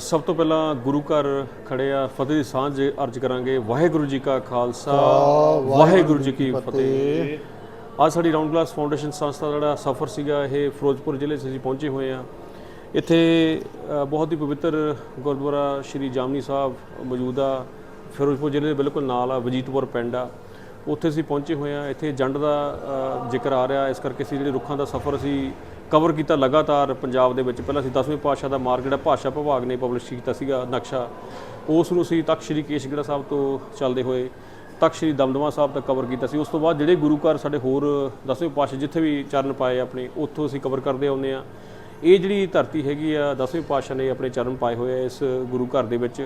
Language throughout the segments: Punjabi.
ਸਭ ਤੋਂ ਪਹਿਲਾਂ ਗੁਰੂ ਘਰ ਖੜੇ ਆ ਫਤਿਹ ਦੀ ਸਾਂਝ ਅਰਜ ਕਰਾਂਗੇ। ਵਾਹਿਗੁਰੂ ਜੀ ਕਾ ਖਾਲਸਾ ਵਾਹਿਗੁਰੂ ਜੀ ਕੀ ਫਤਿਹ। ਅੱਜ ਸਾਡੀ ਰਾਉਂਡ ਗਲਾਸ ਫਾਊਂਡੇਸ਼ਨ ਸੰਸਥਾ ਦਾ ਜਿਹੜਾ ਸਫ਼ਰ ਸੀਗਾ ਇਹ ਫਿਰੋਜ਼ਪੁਰ ਜ਼ਿਲ੍ਹੇ 'ਚ ਅਸੀਂ ਪਹੁੰਚੇ ਹੋਏ ਆ। ਇੱਥੇ ਬਹੁਤ ਹੀ ਪਵਿੱਤਰ ਗੁਰਦੁਆਰਾ ਸ਼੍ਰੀ ਜਾਮਨੀ ਸਾਹਿਬ ਮੌਜੂਦ ਫਿਰੋਜ਼ਪੁਰ ਜ਼ਿਲ੍ਹੇ ਦੇ ਬਿਲਕੁਲ ਨਾਲ ਆ ਵਜੀਤਪੁਰ ਪਿੰਡ ਆ। ਉੱਥੇ ਅਸੀਂ ਪਹੁੰਚੇ ਹੋਏ ਆ। ਇੱਥੇ ਜੰਡ ਦਾ ਜ਼ਿਕਰ ਆ ਰਿਹਾ। ਇਸ ਕਰਕੇ ਅਸੀਂ ਜਿਹੜੇ ਰੁੱਖਾਂ ਦਾ ਸਫ਼ਰ ਅਸੀਂ ਕਵਰ ਕੀਤਾ ਲਗਾਤਾਰ ਪੰਜਾਬ ਦੇ ਵਿੱਚ। ਪਹਿਲਾਂ ਅਸੀਂ 10ਵੇਂ ਪਾਤਸ਼ਾਹ ਦਾ ਮਾਰਗ, ਜਿਹੜਾ ਭਾਸ਼ਾ ਵਿਭਾਗ ਨੇ ਪਬਲਿਸ਼ ਕੀਤਾ ਸੀਗਾ, ਨਕਸ਼ਾ, ਉਸ ਨੂੰ ਅਸੀਂ ਤਖਤ ਸ਼੍ਰੀ ਕੇਸ਼ਗੜ੍ਹ ਸਾਹਿਬ ਤੋਂ ਚੱਲਦੇ ਹੋਏ ਤਖਤ ਸ਼੍ਰੀ ਦਮਦਮਾ ਸਾਹਿਬ ਤੱਕ ਕਵਰ ਕੀਤਾ ਸੀ। ਉਸ ਤੋਂ ਬਾਅਦ ਜਿਹੜੇ ਗੁਰੂ ਘਰ ਸਾਡੇ ਹੋਰ 10ਵੇਂ ਪਾਤਸ਼ਾਹ ਜਿੱਥੇ ਵੀ ਚਰਨ ਪਾਏ ਆਪਣੇ, ਉੱਥੋਂ ਅਸੀਂ ਕਵਰ ਕਰਦੇ ਆਉਂਦੇ ਆ ਇਹ ਜਿਹੜੀ ਧਰਤੀ ਹੈਗੀ ਆ 10ਵੇਂ ਪਾਤਸ਼ਾਹ ਨੇ ਆਪਣੇ ਚਰਨ ਪਾਏ ਹੋਏ ਆ ਇਸ ਗੁਰੂ ਘਰ ਦੇ ਵਿੱਚ।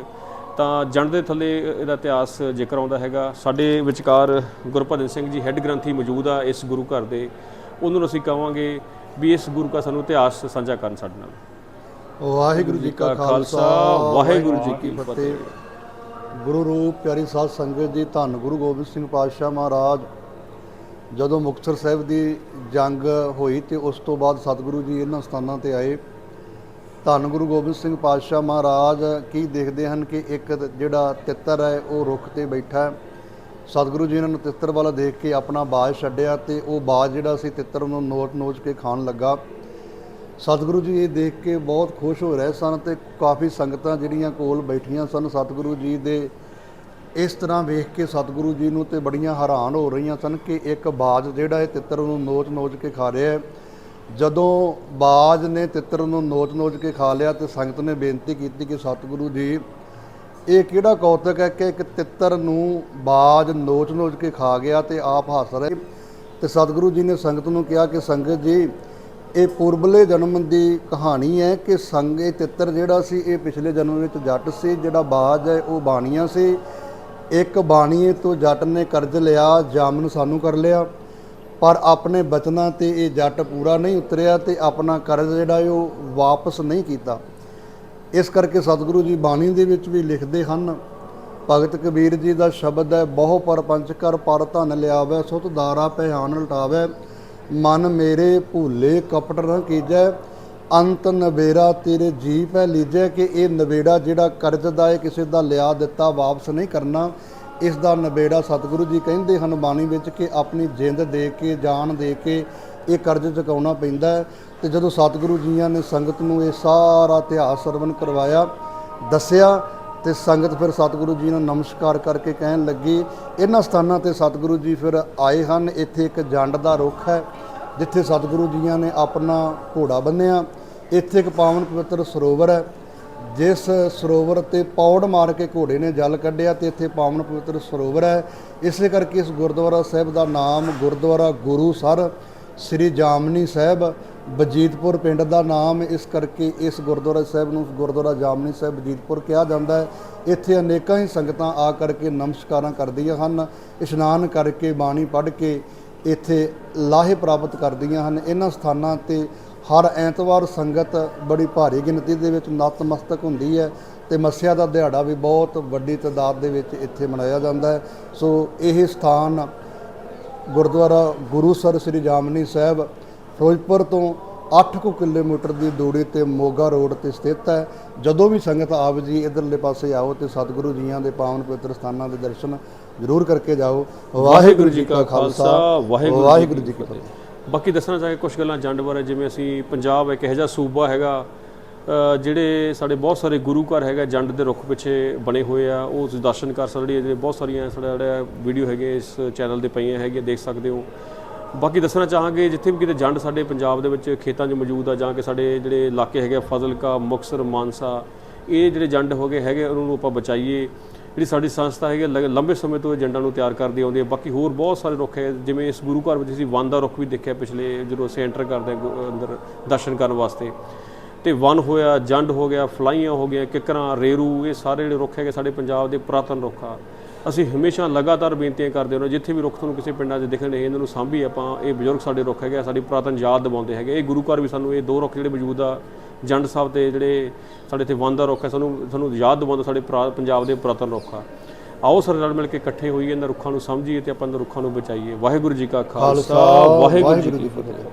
ਤਾਂ ਜੰਡ ਦੇ ਥੱਲੇ ਇਹਦਾ ਇਤਿਹਾਸ ਜ਼ਿਕਰ ਆਉਂਦਾ ਹੈਗਾ। ਸਾਡੇ ਵਿਚਕਾਰ ਗੁਰਭਜਨ ਸਿੰਘ ਜੀ ਹੈੱਡ ਗ੍ਰੰਥੀ ਮੌਜੂਦ ਆ ਇਸ ਗੁਰੂ ਘਰ ਦੇ। ਉਹਨਾਂ ਨੂੰ ਅਸੀਂ ਕਹਾਂਗੇ ਵੀ ਇਸ ਗੁਰੂ ਦਾ ਸਾਨੂੰ ਇਤਿਹਾਸ ਸਾਂਝਾ ਕਰਨ ਸਾਡੇ ਨਾਲ। ਵਾਹਿਗੁਰੂ ਜੀ ਕਾ ਖਾਲਸਾ ਵਾਹਿਗੁਰੂ ਜੀ ਕੀ ਫਤਿਹ। ਗੁਰੂ ਰੂਪ ਪਿਆਰੀ ਸਾਧ ਸੰਗਤ ਜੀ ਧੰਨ ਗੁਰੂ ਗੋਬਿੰਦ ਸਿੰਘ ਪਾਤਸ਼ਾਹ ਮਹਾਰਾਜ। ਜਦੋਂ ਮੁਕਤਸਰ ਸਾਹਿਬ ਦੀ ਜੰਗ ਹੋਈ ਤੇ ਉਸ ਤੋਂ ਬਾਅਦ ਸਤਿਗੁਰੂ ਜੀ ਇਹਨਾਂ ਸਥਾਨਾਂ ਤੇ ਆਏ। ਧੰਨ ਗੁਰੂ ਗੋਬਿੰਦ ਸਿੰਘ ਪਾਤਸ਼ਾਹ ਮਹਾਰਾਜ ਕੀ ਦੇਖਦੇ ਹਨ ਕਿ ਇੱਕ ਜਿਹੜਾ ਤਿੱਤਰ ਹੈ ਉਹ ਰੁੱਖ ਤੇ ਬੈਠਾ ਹੈ। ਸਤਿਗੁਰੂ ਜੀ ਇਹਨਾਂ ਨੂੰ ਤਿੱਤਰ ਵਾਲਾ ਦੇਖ ਕੇ ਆਪਣਾ ਬਾਜ ਛੱਡਿਆ ਤੇ ਉਹ ਬਾਜ ਜਿਹੜਾ ਸੀ ਤਿੱਤਰ ਨੂੰ ਨੋਚ ਨੋਚ ਕੇ ਖਾਣ ਲੱਗਾ। ਸਤਿਗੁਰੂ ਜੀ ਇਹ ਦੇਖ ਕੇ ਬਹੁਤ ਖੁਸ਼ ਹੋ ਰਹੇ ਸਨ ਤੇ ਕਾਫੀ ਸੰਗਤਾਂ ਜਿਹੜੀਆਂ ਕੋਲ ਬੈਠੀਆਂ ਸਨ ਸਤਿਗੁਰੂ ਜੀ ਦੇ ਇਸ ਤਰ੍ਹਾਂ ਵੇਖ ਕੇ ਸਤਿਗੁਰੂ ਜੀ ਨੂੰ ਤੇ ਬੜੀਆਂ ਹੈਰਾਨ ਹੋ ਰਹੀਆਂ ਸਨ ਕਿ ਇੱਕ ਬਾਜ ਜਿਹੜਾ ਇਹ ਤਿੱਤਰ ਨੂੰ ਨੋਚ-ਨੋਚ ਕੇ ਖਾ ਰਿਹਾ ਹੈ। ਜਦੋਂ ਬਾਜ ਨੇ ਤਿੱਤਰ ਨੂੰ ਨੋਚ-ਨੋਚ ਕੇ ਖਾ ਲਿਆ ਤੇ ਸੰਗਤ ਨੇ ਬੇਨਤੀ ਕੀਤੀ ਕਿ ਸਤਿਗੁਰੂ ਜੀ ਇਹ ਕਿਹੜਾ ਕੌਤਕ ਹੈ ਕਿ ਇੱਕ ਤਿੱਤਰ ਨੂੰ ਬਾਜ ਨੋਚ-ਨੋਚ ਕੇ ਖਾ ਗਿਆ ਤੇ ਆਪ ਹੱਸ ਰਹੇ? ਤੇ ਸਤਿਗੁਰੂ ਜੀ ਨੇ ਸੰਗਤ ਨੂੰ ਕਿਹਾ ਕਿ ਸੰਗਤ ਜੀ, ਇਹ ਪੂਰਬਲੇ ਜਨਮ ਦੀ ਕਹਾਣੀ ਹੈ ਕਿ ਸੰਗ, ਇਹ ਤਿੱਤਰ ਜਿਹੜਾ ਸੀ, ਇਹ ਪਿਛਲੇ ਜਨਮ ਵਿੱਚ ਜੱਟ ਸੀ, ਜਿਹੜਾ ਬਾਜ ਹੈ ਉਹ ਬਾਣੀਆਂ ਸੀ। ਇੱਕ ਬਾਣੀਏ ਤੋਂ ਜੱਟ ਨੇ ਕਰਜ਼ ਲਿਆ ਜਾਮਨ ਸਾਨੂੰ ਕਰ ਲਿਆ। ਪਰ ਆਪਣੇ ਬਚਨਾਂ ਤੇ ਇਹ ਜੱਟ ਪੂਰਾ ਨਹੀਂ ਉਤਰਿਆ ਤੇ ਆਪਣਾ ਕਰਜ਼ ਜਿਹੜਾ ਹੈ ਉਹ ਵਾਪਸ ਨਹੀਂ ਕੀਤਾ। ਇਸ ਕਰਕੇ ਸਤਿਗੁਰੂ ਜੀ ਬਾਣੀ ਦੇ ਵਿੱਚ ਵੀ ਲਿਖਦੇ ਹਨ, ਭਗਤ ਕਬੀਰ ਜੀ ਦਾ ਸ਼ਬਦ ਹੈ, ਬਹੁ ਪਰ ਪੰਚ ਕਰ ਪਰ ਧਨ ਲਿਆਵੇ, ਸੁਤ ਦਾਰਾ ਪਹਿਆਨ ਲਟਾਵੇ, ਮਨ ਮੇਰੇ ਭੂਲੇ ਕਪਟ ਨ ਕੀਜੈ, ਅੰਤ ਨਵੇਰਾ ਤੇਰੇ ਜੀ ਪੈ ਲੀਜੈ, ਕਿ ਇਹ ਨਵੇੜਾ ਜਿਹੜਾ ਕਰਜ਼ ਦਾ ਹੈ, ਕਿਸੇ ਦਾ ਲਿਆ ਦਿੱਤਾ ਵਾਪਸ ਨਹੀਂ ਕਰਨਾ। ਇਸ ਦਾ ਨਵੇੜਾ ਸਤਿਗੁਰੂ ਜੀ ਕਹਿੰਦੇ ਹਨ ਬਾਣੀ ਵਿੱਚ ਕਿ ਆਪਣੀ ਜਿੰਦ ਦੇ ਕੇ, ਜਾਨ ਦੇ ਕੇ ਇਹ ਕਰਜ਼ ਚੁਕਾਉਣਾ ਪੈਂਦਾ ਤੇ ਜਦੋਂ ਸਤਿਗੁਰੂ ਜੀਆਂ ਨੇ ਸੰਗਤ ਨੂੰ ਇਹ ਸਾਰਾ ਇਤਿਹਾਸ ਸਰਵਨ ਕਰਵਾਇਆ, ਦੱਸਿਆ ਤੇ ਸੰਗਤ ਫਿਰ ਸਤਿਗੁਰੂ ਜੀ ਨੂੰ ਨਮਸਕਾਰ ਕਰਕੇ ਕਹਿਣ ਲੱਗੀ, ਇਹਨਾਂ ਸਥਾਨਾਂ ਤੇ ਸਤਿਗੁਰੂ ਜੀ ਫਿਰ ਆਏ ਹਨ, ਇੱਥੇ ਇੱਕ ਜੰਡ ਦਾ ਰੁੱਖ ਹੈ, ਜਿੱਥੇ ਸਤਿਗੁਰੂ ਜੀਆਂ ਨੇ ਆਪਣਾ ਘੋੜਾ ਬੰਨਿਆ, ਇੱਥੇ ਇੱਕ ਪਾਵਨ ਪਵਿੱਤਰ ਸਰੋਵਰ ਹੈ, ਜਿਸ ਸਰੋਵਰ ਤੇ ਪੌੜ ਮਾਰ ਕੇ ਘੋੜੇ ਨੇ ਜਲ ਕੱਢਿਆ ਤੇ ਇੱਥੇ ਪਾਵਨ ਪਵਿੱਤਰ ਸਰੋਵਰ ਹੈ, ਇਸੇ ਕਰਕੇ ਇਸ ਗੁਰਦੁਆਰਾ ਸਾਹਿਬ ਦਾ ਨਾਮ ਗੁਰਦੁਆਰਾ ਗੁਰੂ ਸਰ, ਸ੍ਰੀ ਜਾਮਨੀ ਸਾਹਿਬ ਬਜੀਤਪੁਰ ਪਿੰਡ ਦਾ ਨਾਮ ਇਸ ਕਰਕੇ ਇਸ ਗੁਰਦੁਆਰਾ ਸਾਹਿਬ ਨੂੰ ਗੁਰਦੁਆਰਾ ਜਾਮਨੀ ਸਾਹਿਬ ਬਜੀਤਪੁਰ ਕਿਹਾ ਜਾਂਦਾ ਹੈ। ਇੱਥੇ ਅਨੇਕਾਂ ਹੀ ਸੰਗਤਾਂ ਆ ਕਰਕੇ ਨਮਸਕਾਰਾਂ ਕਰਦੀਆਂ ਹਨ। ਇਸ਼ਨਾਨ ਕਰਕੇ ਬਾਣੀ ਪੜ੍ਹ ਕੇ ਇੱਥੇ ਲਾਹੇ ਪ੍ਰਾਪਤ ਕਰਦੀਆਂ ਹਨ। ਇਹਨਾਂ ਸਥਾਨਾਂ ਤੇ ਹਰ ਐਤਵਾਰ ਸੰਗਤ ਬੜੀ ਭਾਰੀ ਗਿਣਤੀ ਦੇ ਵਿੱਚ ਨਤਮਸਤਕ ਹੁੰਦੀ ਹੈ ਤੇ ਮੱਸਿਆ ਦਾ ਦਿਹਾੜਾ ਵੀ ਬਹੁਤ ਵੱਡੀ ਤਾਦਾਦ ਦੇ ਵਿੱਚ ਇੱਥੇ ਮਨਾਇਆ ਜਾਂਦਾ ਹੈ। ਸੋ ਇਹ ਸਥਾਨ ਗੁਰਦੁਆਰਾ ਗੁਰੂਸਰ ਸ੍ਰੀ ਜਾਮਨੀ ਸਾਹਿਬ ਫਿਰੋਜ਼ਪੁਰ ਤੋਂ 8 ਕੁ ਕਿਲੋਮੀਟਰ ਦੀ ਦੂਰੀ ਤੇ ਮੋਗਾ ਰੋਡ ਤੇ ਸਥਿਤ ਹੈ। ਜਦੋਂ ਵੀ ਸੰਗਤ ਆਪ ਜੀ ਇਧਰਲੇ ਪਾਸੇ ਆਓ ਤੇ ਸਤਿਗੁਰੂ ਜੀਆਂ ਦੇ ਪਾਵਨ ਪਵਿੱਤਰ ਸਥਾਨਾਂ ਦੇ ਦਰਸ਼ਨ ਜ਼ਰੂਰ ਕਰਕੇ ਜਾਓ। ਵਾਹਿਗੁਰੂ ਜੀ ਕਾ ਖਾਲਸਾ ਵਾਹਿਗੁਰੂ ਜੀ ਕੀ ਫਤਿਹ। ਬਾਕੀ ਦੱਸਣਾ ਚਾਹੇ ਕੁਝ ਗੱਲਾਂ ਜੰਡ ਬਾਰੇ ਜਿਵੇਂ ਅਸੀਂ ਪੰਜਾਬ ਇੱਕ ਇਹੋ ਜਿਹਾ ਸੂਬਾ ਹੈਗਾ ਜਿਹੜੇ ਸਾਡੇ ਬਹੁਤ ਸਾਰੇ ਗੁਰੂ ਘਰ ਹੈਗਾ ਜੰਡ ਦੇ ਰੁੱਖ ਪਿੱਛੇ ਬਣੇ ਹੋਏ ਆ। ਉਹ ਤੁਸੀਂ ਦਰਸ਼ਨ ਕਰ ਸਕਦੇ ਜਿਹੜੇ ਬਹੁਤ ਸਾਰੀਆਂ ਸਾਡੇ ਜਿਹੜੇ ਵੀਡੀਓ ਹੈਗੇ ਇਸ ਚੈਨਲ ਤੇ ਪਈਆਂ ਹੈਗੀਆਂ ਦੇਖ ਸਕਦੇ ਹੋ। ਬਾਕੀ ਦੱਸਣਾ ਚਾਹਾਂਗੇ ਜਿੱਥੇ ਵੀ ਕਿਤੇ ਜੰਡ ਸਾਡੇ ਪੰਜਾਬ ਦੇ ਵਿੱਚ ਖੇਤਾਂ 'ਚ ਮੌਜੂਦ ਆ ਜਾਂ ਕਿ ਸਾਡੇ ਜਿਹੜੇ ਇਲਾਕੇ ਹੈਗੇ ਆ, ਫਜ਼ਲਕਾ ਮੁਕਸਰ ਮਾਨਸਾ ਇਹ ਜਿਹੜੇ ਜੰਡ ਹੋ ਗਏ ਹੈਗੇ ਉਹਨਾਂ ਨੂੰ ਆਪਾਂ ਬਚਾਈਏ। ਜਿਹੜੀ ਸਾਡੀ ਸੰਸਥਾ ਹੈਗੀ ਆ, ਲ- ਲੰਬੇ ਸਮੇਂ ਤੋਂ ਇਹ ਜੰਡਾਂ ਨੂੰ ਤਿਆਰ ਕਰਦੀ ਆਉਂਦੀ ਹੈ ਬਾਕੀ ਹੋਰ ਬਹੁਤ ਸਾਰੇ ਰੁੱਖ ਹੈ ਜਿਵੇਂ ਇਸ ਗੁਰੂ ਘਰ ਵਿੱਚ ਅਸੀਂ ਵਨ ਦਾ ਰੁੱਖ ਵੀ ਦੇਖਿਆ ਪਿਛਲੇ ਜਦੋਂ ਅਸੀਂ ਐਂਟਰ ਕਰਦੇ ਹਾਂ ਅੰਦਰ ਦਰਸ਼ਨ ਕਰਨ ਵਾਸਤੇ। ਤੇ ਵਨ ਹੋਇਆ ਜੰਡ ਹੋ ਗਿਆ ਫਲਾਈਆਂ ਹੋ ਗਿਆ ਕਿਕਰਾਂ ਰੇਰੂ ਇਹ ਸਾਰੇ ਜਿਹੜੇ ਰੁੱਖ ਹੈਗੇ ਸਾਡੇ ਪੰਜਾਬ ਦੇ ਪੁਰਾਤਨ ਰੁੱਖ ਆ। ਅਸੀਂ ਹਮੇਸ਼ਾ ਲਗਾਤਾਰ ਬੇਨਤੀਆਂ ਕਰਦੇ ਹਾਂ ਜਿੱਥੇ ਵੀ ਰੁੱਖ ਤੁਹਾਨੂੰ ਕਿਸੇ ਪਿੰਡਾਂ 'ਚ ਦਿਖਣ ਇਹਨਾਂ ਨੂੰ ਸਾਂਭੀ ਆਪਾਂ ਇਹ ਬਜ਼ੁਰਗ ਸਾਡੇ ਰੁੱਖ ਹੈਗੇ ਸਾਡੀ ਪੁਰਾਤਨ ਯਾਦ ਦਿਵਾਉਂਦੇ ਹੈਗੇ ਇਹ ਗੁਰੂ ਘਰ ਵੀ ਸਾਨੂੰ ਇਹ ਦੋ ਰੁੱਖ ਜਿਹੜੇ ਮੌਜੂਦ ਆ ਜੰਡ ਸਾਹਿਬ ਤੇ ਜਿਹੜੇ ਸਾਡੇ ਇੱਥੇ ਵਨ ਦਾ ਰੁੱਖ ਹੈ ਸਾਨੂੰ ਸਾਨੂੰ ਯਾਦ ਦਿਵਾਉਂਦਾ ਸਾਡੇ ਪੰਜਾਬ ਦੇ ਪੁਰਾਤਨ ਰੁੱਖ ਆ। ਆਓ ਸਾਰੇ ਰਲ ਮਿਲ ਕੇ ਇਕੱਠੇ ਹੋਈਏ ਇਹਨਾਂ ਰੁੱਖਾਂ ਨੂੰ ਸਮਝੀਏ ਤੇ ਆਪਾਂ ਇਹਨਾਂ ਰੁੱਖਾਂ ਨੂੰ ਬਚਾਈਏ। ਵਾਹਿਗੁਰੂ ਜੀ ਕਾ ਖਾਲਸਾ ਵਾਹਿਗੁਰੂ ਜੀ ਕੀ ਫਤਿਹ।